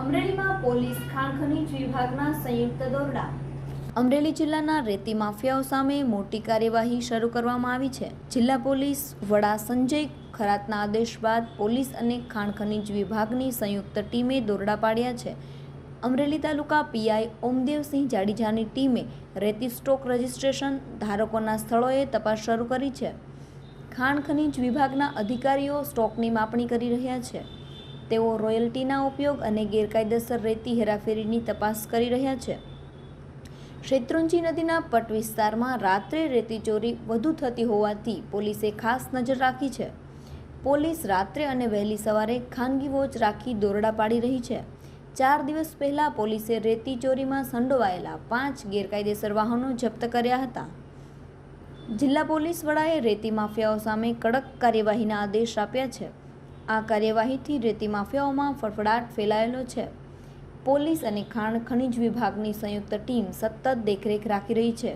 અમરેલીમાં પોલીસ ખાણ ખનીજ વિભાગના સંયુક્ત દોરડા. અમરેલી જિલ્લાના રેતી માફિયાઓ સામે મોટી કાર્યવાહી શરૂ કરવામાં આવી છે. જિલ્લા પોલીસ વડા સંજય ખરાતના આદેશ બાદ પોલીસ અને ખાણ ખનીજ વિભાગની સંયુક્ત ટીમે દોરડા પાડ્યા છે. અમરેલી તાલુકા પીઆઈ ઓમદેવસિંહ જાડેજાની ટીમે રેતી સ્ટોક રજિસ્ટ્રેશન ધારકોના સ્થળોએ તપાસ શરૂ કરી છે. ખાણ ખનીજ વિભાગના અધિકારીઓ સ્ટોકની માપણી કરી રહ્યા છે. તેઓ રોયલ્ટીના ઉપયોગ અને ગેરકાયદેસર રેતી હેરાફેરીની તપાસ કરી રહ્યા છે. શેત્રુંજી નદીના પટ વિસ્તારમાં રાત્રે રેતી ચોરી વધુ થતી હોવાથી પોલીસે ખાસ નજર રાખી છે. પોલીસ રાત્રે અને વહેલી સવારે ખાનગી વોચ રાખી દોરડા પાડી રહી છે. ચાર દિવસ પહેલાં પોલીસે રેતી ચોરીમાં સંડોવાયેલા પાંચ ગેરકાયદેસર વાહનો જપ્ત કર્યા હતા. જિલ્લા પોલીસ વડાએ રેતી માફિયાઓ સામે કડક કાર્યવાહીના આદેશ આપ્યા છે. આ કાર્યવાહીથી રેતી માફિયાઓમાં ફફડાટ ફેલાયેલો છે. પોલીસ અને ખાણ ખનિજ વિભાગની સંયુક્ત ટીમ સતત દેખરેખ રાખી રહી છે.